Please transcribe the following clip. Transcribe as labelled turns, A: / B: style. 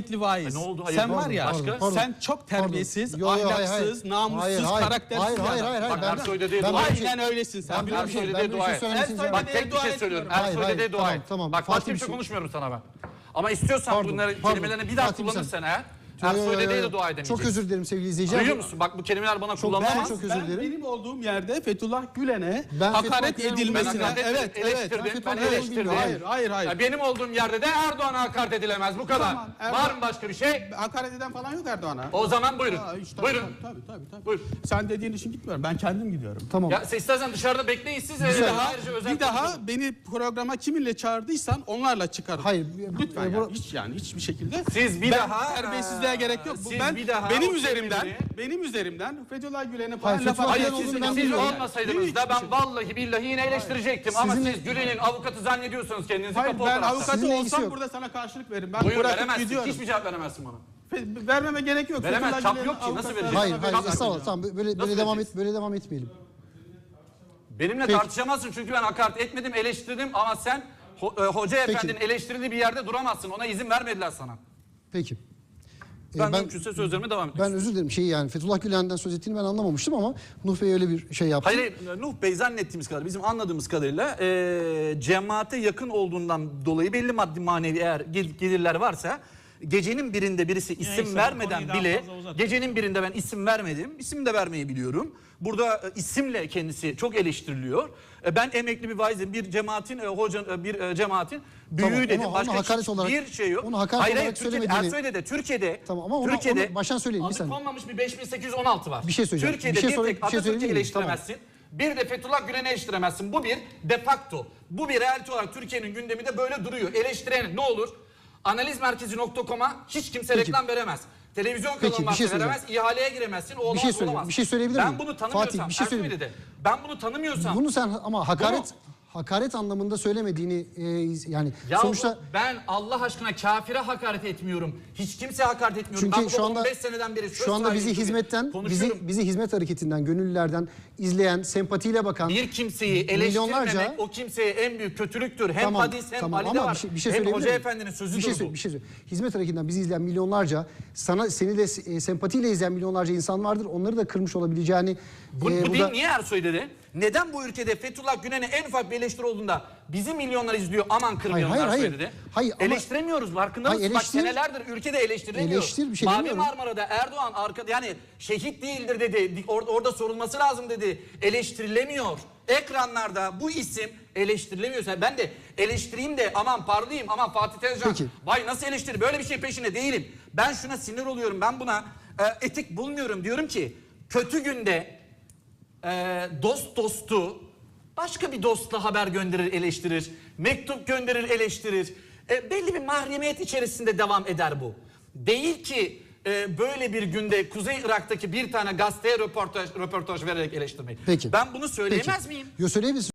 A: emekli vaiz.
B: Ne oldu? Hayır,
A: sen var ya
B: başka?
C: Pardon.
A: sen çok terbiyesiz,
C: Pardon. Yo, yo, hayır,
A: ahlaksız,
C: hayır.
A: namussuz,
C: Hayır, hayır.
A: karaktersiz
C: Hayır, hayır, hayır, hayır.
B: Bak Ersoy
C: ben
B: dua et.
C: şey-
A: Aynen öylesin sen.
C: Ben bir şey- bir
B: dua
C: şey
B: et.
A: Ersoy
B: Bak tek bir şey
A: etmiyorum.
B: söylüyorum.
C: Hayır,
B: Ersoy
C: hayır,
B: dediği dua et.
C: tamam.
B: Bak başka bir şey
C: şey-
B: konuşmuyorum sana ben. Ama istiyorsan bunları kelimelerini bir daha kullanırsan eğer
C: Yo, yo, yo,
B: Ersoy
C: yo,
B: dediği
C: yo.
B: de dua edemeyeceksin.
C: Çok özür dilerim sevgili izleyiciler.
B: Duyuyor musun? Bak bu kelimeler bana
C: Ben
B: kullanılamaz.
C: çok özür
A: ben
C: dilerim.
A: benim olduğum yerde Fethullah Gülen'e
C: Ben
A: hakaret edilmesine
B: Ben hakaret
A: evet evet
B: eleştirdim.
C: Ben
B: Ben
C: Fethullah
B: eleştirdim.
A: Hayır, hayır, hayır.
B: Ya benim olduğum yerde de Erdoğan'a hakaret edilemez. Bu kadar.
A: Tamam, Erdoğan-
B: Var mı başka bir şey?
A: hakaret eden falan yok Erdoğan'a.
B: O zaman buyurun.
A: Aa, işte,
B: buyurun.
A: Tabii tabii tabii. tabii.
B: Buyur.
A: Sen dediğin için gitmiyorum. Ben kendim gidiyorum.
C: Tamam.
B: Ya siz istersen dışarıda bekleyin siz.
A: Bir daha,
B: ayrıca özel
A: bir daha beni programa kiminle çağırdıysan onlarla çıkarım.
C: Hayır,
A: Lütfen
C: e,
A: yani, hiç yani hiçbir şekilde.
B: Siz bir
A: ben
B: daha-
A: terbiyesizliğe gerek yok.
B: Siz
A: ben
B: bir daha
A: benim
B: o
A: üzerimden
B: kelimeni-
A: benim üzerimden Fethullah Gülen'e falan
C: Hayır,
A: laf
C: Fethullah
B: Hayır siz, siz olmasaydınız da ben vallahi billahi yine eleştirecektim. Ama
C: Sizinle-
B: siz Gülen'in avukatı zannediyorsanız kendinizi
A: Hayır
B: kapı
A: ben avukatı
C: Sizinle ilgisi
A: olsam
C: yok.
A: burada sana karşılık veririm. Ben
B: Buyurun
A: bırakıp
B: veremezsin.
A: gidiyorum.
B: Hiçbir cevap veremezsin bana.
A: Fe- Vermeme gerek yok.
B: Veremez,
A: Fethullah
B: çap
A: Gülen'in
B: yok ki, nasıl
A: avukatları-
B: verecek?
C: Hayır, hayır.
B: Tamam.
C: Estağfurullah. Tamam böyle böyle devam et böyle devam etmeyelim.
B: Benimle
C: Peki.
B: tartışamazsın çünkü ben hakaret etmedim, eleştirdim ama sen ho- e, hoca efendinin eleştirildiği bir yerde duramazsın. Ona izin vermediler sana.
C: Peki. Ee,
B: Ben, mümkünse sözlerime devam edeyim.
C: ben özür dilerim şey yani Fethullah Gülen'den söz ettiğini ben anlamamıştım ama Nuh Bey öyle bir şey yaptı.
B: Hayır, hayır, Nuh Bey zannettiğimiz kadar, bizim anladığımız kadarıyla e, cemaate yakın olduğundan dolayı belli maddi manevi eğer gel- gelirler varsa gecenin birinde birisi isim
A: Neyse,
B: vermeden bile gecenin birinde ben isim vermedim. İsim de vermeyi biliyorum. Burada e, isimle kendisi çok eleştiriliyor. E, ben emekli bir vaizim. Bir cemaatin e, hoca e, bir e, cemaatin büyüğü
C: Tamam,
B: dedim.
C: onu- onu
B: Başka
C: hakaret
B: hiçbir
C: olarak-
B: şey yok.
C: onu hakaret
B: hayır,
C: olarak
B: hayır, Türkiye'de,
C: söylemediğini-
B: Ersoy'da de Türkiye'de
C: Tamam ama onu,
B: Türkiye'de
C: onu baştan söyleyin bir
B: Adı
C: saniye.
B: konmamış bir 5816 var.
C: Bir şey söyleyeceğim.
B: Türkiye'de
C: Bir şey
B: bir,
C: söyle-
B: tek
C: bir şey
B: Atatürk'ü
C: söyleyebilir miyim?
B: eleştiremezsin. Bir de Fethullah Gülen'i eleştiremezsin. Bu bir de facto. Bu bir realite olarak Türkiye'nin gündeminde böyle duruyor. Eleştiren ne olur? Analizmerkezi.com'a hiç kimse
C: Peki.
B: reklam veremez. Televizyon
C: Peki,
B: kanalı
C: bir şey
B: veremez, ihaleye giremezsin. O olamaz,
C: şey söyleyeyim,
B: olamaz.
C: bir şey söyleyebilir
B: ben
C: miyim?
B: bunu tanımıyorsam,
C: Fatih, bir şey
B: Ersoy
C: söyleyeyim.
B: dedi. Ben bunu tanımıyorsam,
C: Bunu sen ama hakaret
B: Bunu-
C: hakaret anlamında söylemediğini e, yani
B: Ya
C: sonuçta
B: ben Allah aşkına kafire hakaret etmiyorum. Hiç kimseye hakaret etmiyorum.
C: çünkü
B: ben
C: şu anda
B: 15 seneden beri
C: şu anda bizi hizmetten bizi bizi hizmet hareketinden gönüllülerden izleyen sempatiyle bakan
B: Bir kimseyi eleştirmemek
C: Milyonlarca-
B: o kimseye en büyük kötülüktür. Hem
C: Tamam,
B: hadis hem
C: tamam ama
B: var.
C: bir şey, bir şey
B: hem hoca efendinin sözüdür
C: bir şey
B: bu.
C: bir şey söyle. Hizmet hareketinden bizi izleyen milyonlarca, sana seni de e, sempatiyle izleyen milyonlarca insan vardır. Onları da kırmış olabileceğini
B: Bu,
C: e,
B: bu
C: burada-
B: değil niye Ersoy dedi? Neden bu ülkede Fethullah Gülen'e en ufak bir eleştiri olduğunda bizi milyonlar izliyor aman kırmayalım
C: Hayır, hayır,
B: Ersoy
C: hayır. Hayır, ama-
B: Eleştiremiyoruz farkında
C: Hayır,
B: mısın? Bak senelerdir ülkede eleştirilemiyor.
C: Eleştir, bir şey
B: Mavi
C: demiyorum.
B: Marmara'da Erdoğan arkada yani şehit değildir dedi. Or- orada sorulması lazım dedi. Eleştirilemiyor. Ekranlarda bu isim eleştirilemiyorsa ben de eleştireyim de aman parlayayım aman Fatih Tezcan
C: Peki.
B: vay nasıl eleştiri böyle bir şey peşinde değilim. Ben şuna sinir oluyorum ben buna e, etik bulmuyorum diyorum ki kötü günde e, dost dostu başka bir dostla haber gönderir eleştirir. Mektup gönderir eleştirir. E, belli bir mahremiyet içerisinde devam eder bu. Değil ki e, böyle bir günde Kuzey Irak'taki bir tane gazeteye röportaj, röportaj vererek eleştirmek.
C: Peki.
B: Ben bunu söyleyemez
C: Peki.
B: miyim?
C: Yo söyleyebilirsin.